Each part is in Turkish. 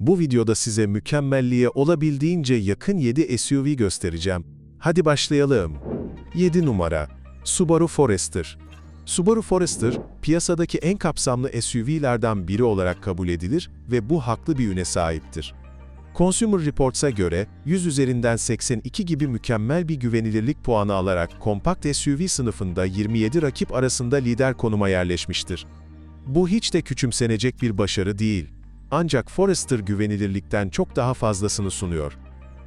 Bu videoda size mükemmelliğe olabildiğince yakın 7 SUV göstereceğim. Hadi başlayalım. 7 numara Subaru Forester. Subaru Forester, piyasadaki en kapsamlı SUV'lerden biri olarak kabul edilir ve bu haklı bir üne sahiptir. Consumer Reports'a göre 100 üzerinden 82 gibi mükemmel bir güvenilirlik puanı alarak kompakt SUV sınıfında 27 rakip arasında lider konuma yerleşmiştir. Bu hiç de küçümsenecek bir başarı değil. Ancak Forester güvenilirlikten çok daha fazlasını sunuyor.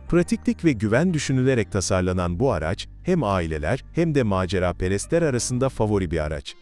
Pratiklik ve güven düşünülerek tasarlanan bu araç, hem aileler hem de macera perestler arasında favori bir araç.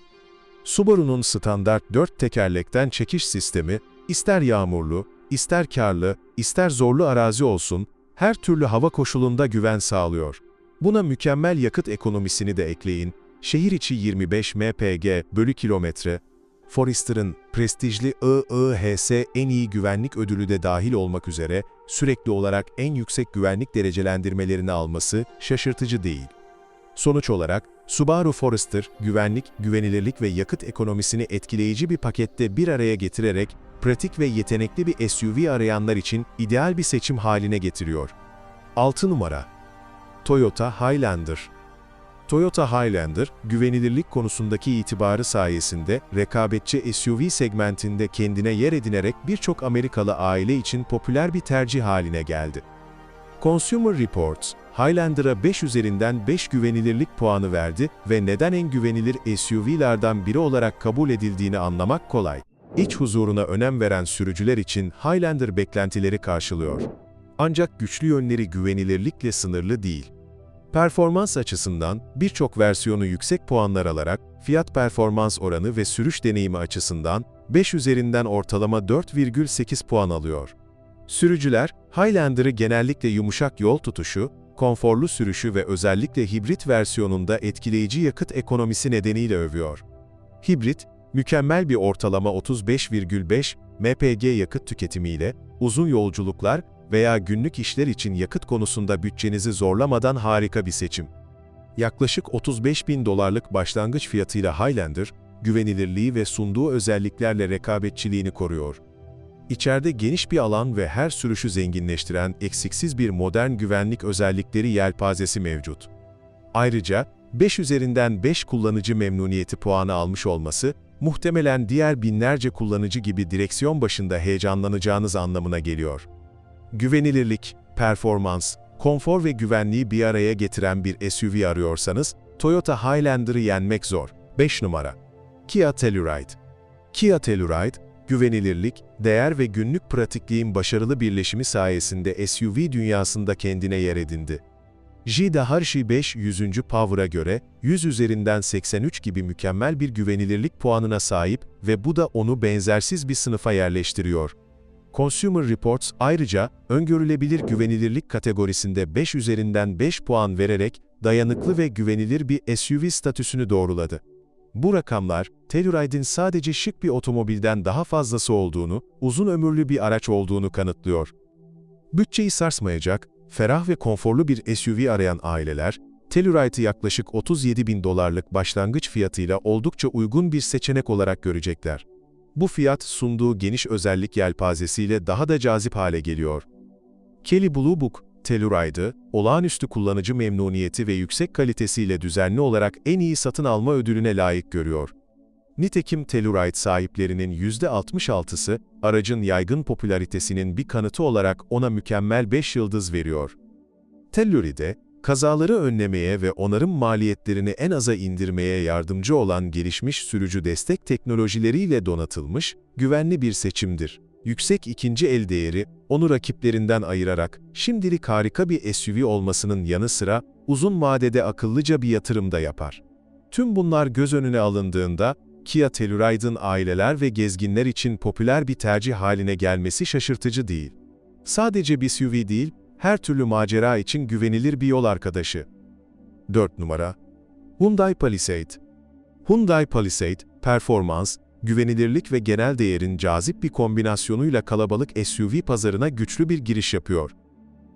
Subaru'nun standart dört tekerlekten çekiş sistemi, ister yağmurlu, ister karlı, ister zorlu arazi olsun, her türlü hava koşulunda güven sağlıyor. Buna mükemmel yakıt ekonomisini de ekleyin, şehir içi 25 mpg bölü kilometre, Forrester'ın prestijli IIHS en iyi güvenlik ödülü de dahil olmak üzere sürekli olarak en yüksek güvenlik derecelendirmelerini alması şaşırtıcı değil. Sonuç olarak, Subaru Forester, güvenlik, güvenilirlik ve yakıt ekonomisini etkileyici bir pakette bir araya getirerek, pratik ve yetenekli bir SUV arayanlar için ideal bir seçim haline getiriyor. 6 numara Toyota Highlander Toyota Highlander, güvenilirlik konusundaki itibarı sayesinde rekabetçi SUV segmentinde kendine yer edinerek birçok Amerikalı aile için popüler bir tercih haline geldi. Consumer Reports, Highlander'a 5 üzerinden 5 güvenilirlik puanı verdi ve neden en güvenilir SUV'lerden biri olarak kabul edildiğini anlamak kolay. İç huzuruna önem veren sürücüler için Highlander beklentileri karşılıyor. Ancak güçlü yönleri güvenilirlikle sınırlı değil. Performans açısından birçok versiyonu yüksek puanlar alarak fiyat performans oranı ve sürüş deneyimi açısından 5 üzerinden ortalama 4,8 puan alıyor. Sürücüler, Highlander'ı genellikle yumuşak yol tutuşu, konforlu sürüşü ve özellikle hibrit versiyonunda etkileyici yakıt ekonomisi nedeniyle övüyor. Hibrit, mükemmel bir ortalama 35,5 mpg yakıt tüketimiyle uzun yolculuklar veya günlük işler için yakıt konusunda bütçenizi zorlamadan harika bir seçim. Yaklaşık 35 bin dolarlık başlangıç fiyatıyla Highlander, güvenilirliği ve sunduğu özelliklerle rekabetçiliğini koruyor. İçeride geniş bir alan ve her sürüşü zenginleştiren eksiksiz bir modern güvenlik özellikleri yelpazesi mevcut. Ayrıca, 5 üzerinden 5 kullanıcı memnuniyeti puanı almış olması, muhtemelen diğer binlerce kullanıcı gibi direksiyon başında heyecanlanacağınız anlamına geliyor. Güvenilirlik, performans, konfor ve güvenliği bir araya getiren bir SUV arıyorsanız, Toyota Highlander'ı yenmek zor. 5 numara. Kia Telluride. Kia Telluride, güvenilirlik, değer ve günlük pratikliğin başarılı birleşimi sayesinde SUV dünyasında kendine yer edindi. Jida Hershey 500. Power'a göre 100 üzerinden 83 gibi mükemmel bir güvenilirlik puanına sahip ve bu da onu benzersiz bir sınıfa yerleştiriyor. Consumer Reports ayrıca, öngörülebilir güvenilirlik kategorisinde 5 üzerinden 5 puan vererek, dayanıklı ve güvenilir bir SUV statüsünü doğruladı. Bu rakamlar, Telluride'in sadece şık bir otomobilden daha fazlası olduğunu, uzun ömürlü bir araç olduğunu kanıtlıyor. Bütçeyi sarsmayacak, ferah ve konforlu bir SUV arayan aileler, Telluride'ı yaklaşık 37 bin dolarlık başlangıç fiyatıyla oldukça uygun bir seçenek olarak görecekler. Bu fiyat sunduğu geniş özellik yelpazesiyle daha da cazip hale geliyor. Kelly Blue Book, Telluride'ı, olağanüstü kullanıcı memnuniyeti ve yüksek kalitesiyle düzenli olarak en iyi satın alma ödülüne layık görüyor. Nitekim Telluride sahiplerinin %66'sı, aracın yaygın popülaritesinin bir kanıtı olarak ona mükemmel 5 yıldız veriyor. Telluride, kazaları önlemeye ve onarım maliyetlerini en aza indirmeye yardımcı olan gelişmiş sürücü destek teknolojileriyle donatılmış, güvenli bir seçimdir. Yüksek ikinci el değeri, onu rakiplerinden ayırarak, şimdilik harika bir SUV olmasının yanı sıra, uzun vadede akıllıca bir yatırım da yapar. Tüm bunlar göz önüne alındığında, Kia Telluride'ın aileler ve gezginler için popüler bir tercih haline gelmesi şaşırtıcı değil. Sadece bir SUV değil, her türlü macera için güvenilir bir yol arkadaşı. 4 numara Hyundai Palisade Hyundai Palisade, performans, güvenilirlik ve genel değerin cazip bir kombinasyonuyla kalabalık SUV pazarına güçlü bir giriş yapıyor.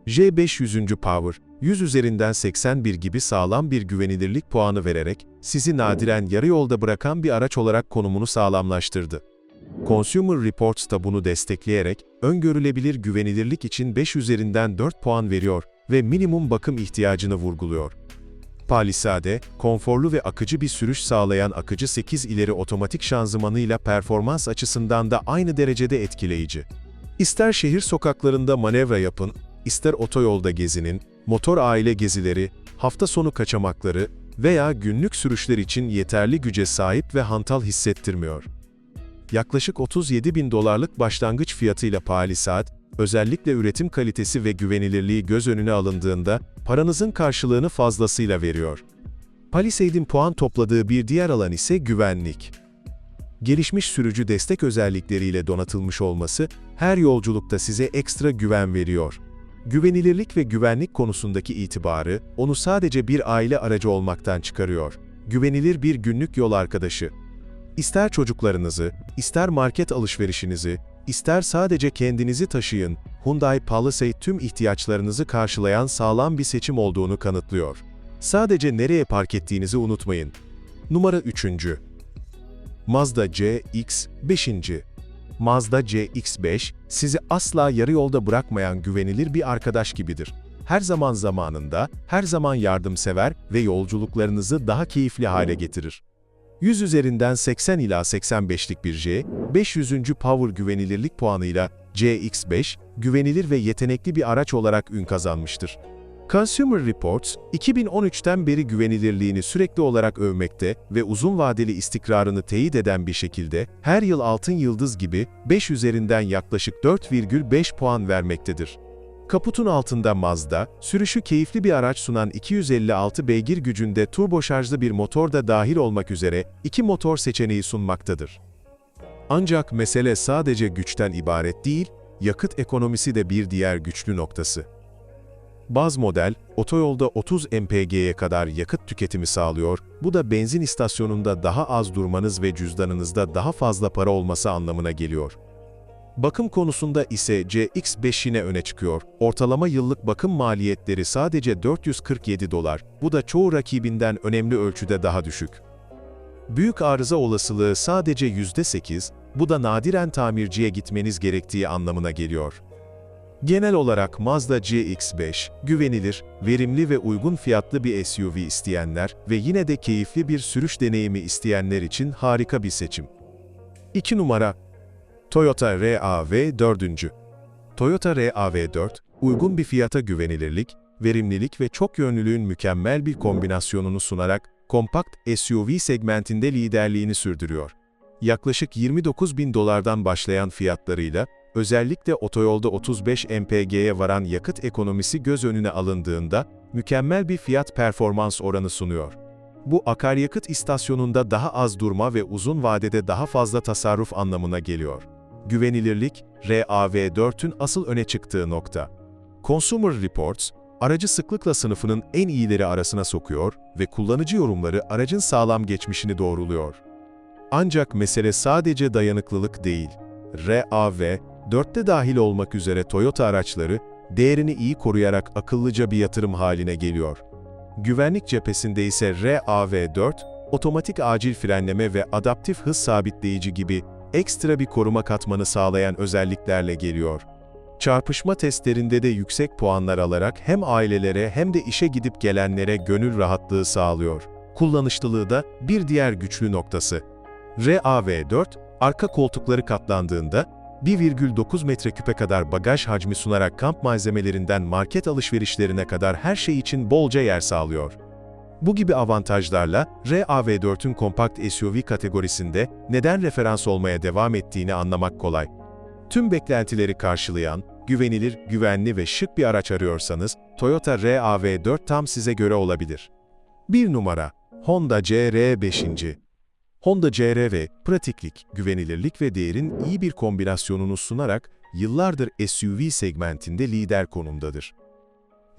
J500. Power, 100 üzerinden 81 gibi sağlam bir güvenilirlik puanı vererek, sizi nadiren yarı yolda bırakan bir araç olarak konumunu sağlamlaştırdı. Consumer Reports da bunu destekleyerek, öngörülebilir güvenilirlik için 5 üzerinden 4 puan veriyor ve minimum bakım ihtiyacını vurguluyor. Palisade, konforlu ve akıcı bir sürüş sağlayan akıcı 8 ileri otomatik şanzımanıyla performans açısından da aynı derecede etkileyici. İster şehir sokaklarında manevra yapın, ister otoyolda gezinin, motor aile gezileri, hafta sonu kaçamakları veya günlük sürüşler için yeterli güce sahip ve hantal hissettirmiyor. Yaklaşık 37 bin dolarlık başlangıç fiyatıyla Palisade, özellikle üretim kalitesi ve güvenilirliği göz önüne alındığında, paranızın karşılığını fazlasıyla veriyor. Palisade'in puan topladığı bir diğer alan ise güvenlik. Gelişmiş sürücü destek özellikleriyle donatılmış olması, her yolculukta size ekstra güven veriyor. Güvenilirlik ve güvenlik konusundaki itibarı, onu sadece bir aile aracı olmaktan çıkarıyor. Güvenilir bir günlük yol arkadaşı. İster çocuklarınızı, ister market alışverişinizi, ister sadece kendinizi taşıyın, Hyundai Palisade tüm ihtiyaçlarınızı karşılayan sağlam bir seçim olduğunu kanıtlıyor. Sadece nereye park ettiğinizi unutmayın. Numara 3. Mazda CX-5. Mazda CX-5, sizi asla yarı yolda bırakmayan güvenilir bir arkadaş gibidir. Her zaman zamanında, her zaman yardımsever ve yolculuklarınızı daha keyifli hale getirir. 100 üzerinden 80 ila 85'lik bir J, 500. Power güvenilirlik puanıyla CX-5, güvenilir ve yetenekli bir araç olarak ün kazanmıştır. Consumer Reports, 2013'ten beri güvenilirliğini sürekli olarak övmekte ve uzun vadeli istikrarını teyit eden bir şekilde, her yıl Altın Yıldız gibi 5 üzerinden yaklaşık 4,5 puan vermektedir. Kaputun altında Mazda, sürüşü keyifli bir araç sunan 256 beygir gücünde turbo şarjlı bir motor da dahil olmak üzere iki motor seçeneği sunmaktadır. Ancak mesele sadece güçten ibaret değil, yakıt ekonomisi de bir diğer güçlü noktası. Baz model, otoyolda 30 mpg'ye kadar yakıt tüketimi sağlıyor, bu da benzin istasyonunda daha az durmanız ve cüzdanınızda daha fazla para olması anlamına geliyor. Bakım konusunda ise CX-5 yine öne çıkıyor. Ortalama yıllık bakım maliyetleri sadece 447 dolar, bu da çoğu rakibinden önemli ölçüde daha düşük. Büyük arıza olasılığı sadece %8, bu da nadiren tamirciye gitmeniz gerektiği anlamına geliyor. Genel olarak Mazda CX-5, güvenilir, verimli ve uygun fiyatlı bir SUV isteyenler ve yine de keyifli bir sürüş deneyimi isteyenler için harika bir seçim. 2 numara Toyota RAV4. Toyota RAV4, uygun bir fiyata güvenilirlik, verimlilik ve çok yönlülüğün mükemmel bir kombinasyonunu sunarak kompakt SUV segmentinde liderliğini sürdürüyor. Yaklaşık 29 bin dolardan başlayan fiyatlarıyla, özellikle otoyolda 35 mpg'ye varan yakıt ekonomisi göz önüne alındığında, mükemmel bir fiyat performans oranı sunuyor. Bu akaryakıt istasyonunda daha az durma ve uzun vadede daha fazla tasarruf anlamına geliyor. Güvenilirlik, RAV4'ün asıl öne çıktığı nokta. Consumer Reports, aracı sıklıkla sınıfının en iyileri arasına sokuyor ve kullanıcı yorumları aracın sağlam geçmişini doğruluyor. Ancak mesele sadece dayanıklılık değil. RAV, 4'te dahil olmak üzere Toyota araçları, değerini iyi koruyarak akıllıca bir yatırım haline geliyor. Güvenlik cephesinde ise RAV4, otomatik acil frenleme ve adaptif hız sabitleyici gibi ekstra bir koruma katmanı sağlayan özelliklerle geliyor. Çarpışma testlerinde de yüksek puanlar alarak hem ailelere hem de işe gidip gelenlere gönül rahatlığı sağlıyor. Kullanışlılığı da bir diğer güçlü noktası. RAV4, arka koltukları katlandığında 1,9 metreküpe kadar bagaj hacmi sunarak kamp malzemelerinden market alışverişlerine kadar her şey için bolca yer sağlıyor. Bu gibi avantajlarla RAV4'ün kompakt SUV kategorisinde neden referans olmaya devam ettiğini anlamak kolay. Tüm beklentileri karşılayan, güvenilir, güvenli ve şık bir araç arıyorsanız, Toyota RAV4 tam size göre olabilir. 1 numara, Honda CR5. Honda CR-V, pratiklik, güvenilirlik ve değerin iyi bir kombinasyonunu sunarak yıllardır SUV segmentinde lider konumdadır.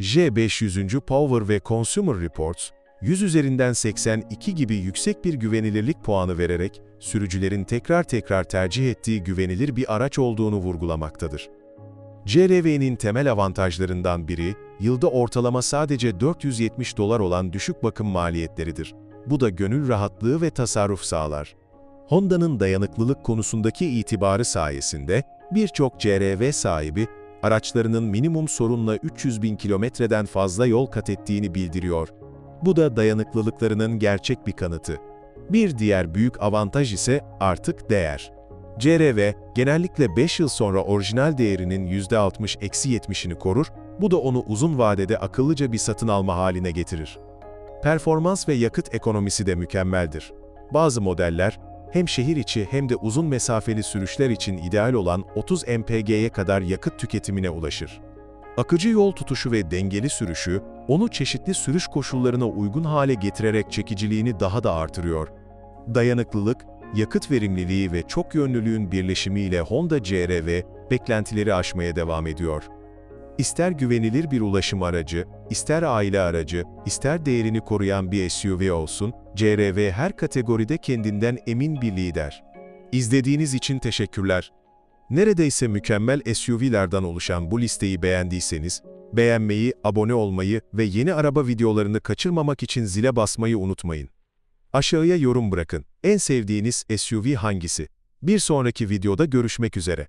J500. Power ve Consumer Reports, 100 üzerinden 82 gibi yüksek bir güvenilirlik puanı vererek, sürücülerin tekrar tekrar tercih ettiği güvenilir bir araç olduğunu vurgulamaktadır. CR-V'nin temel avantajlarından biri, yılda ortalama sadece 470 dolar olan düşük bakım maliyetleridir. Bu da gönül rahatlığı ve tasarruf sağlar. Honda'nın dayanıklılık konusundaki itibarı sayesinde birçok CRV sahibi araçlarının minimum sorunla 300 bin kilometreden fazla yol kat ettiğini bildiriyor. Bu da dayanıklılıklarının gerçek bir kanıtı. Bir diğer büyük avantaj ise artık değer. CRV genellikle 5 yıl sonra orijinal değerinin %60-70'ini korur, bu da onu uzun vadede akıllıca bir satın alma haline getirir. Performans ve yakıt ekonomisi de mükemmeldir. Bazı modeller, hem şehir içi hem de uzun mesafeli sürüşler için ideal olan 30 mpg'ye kadar yakıt tüketimine ulaşır. Akıcı yol tutuşu ve dengeli sürüşü, onu çeşitli sürüş koşullarına uygun hale getirerek çekiciliğini daha da artırıyor. Dayanıklılık, yakıt verimliliği ve çok yönlülüğün birleşimiyle Honda CR-V beklentileri aşmaya devam ediyor. İster güvenilir bir ulaşım aracı, ister aile aracı, ister değerini koruyan bir SUV olsun, CR-V her kategoride kendinden emin bir lider. İzlediğiniz için teşekkürler. Neredeyse mükemmel SUV'lerden oluşan bu listeyi beğendiyseniz, beğenmeyi, abone olmayı ve yeni araba videolarını kaçırmamak için zile basmayı unutmayın. Aşağıya yorum bırakın. En sevdiğiniz SUV hangisi? Bir sonraki videoda görüşmek üzere.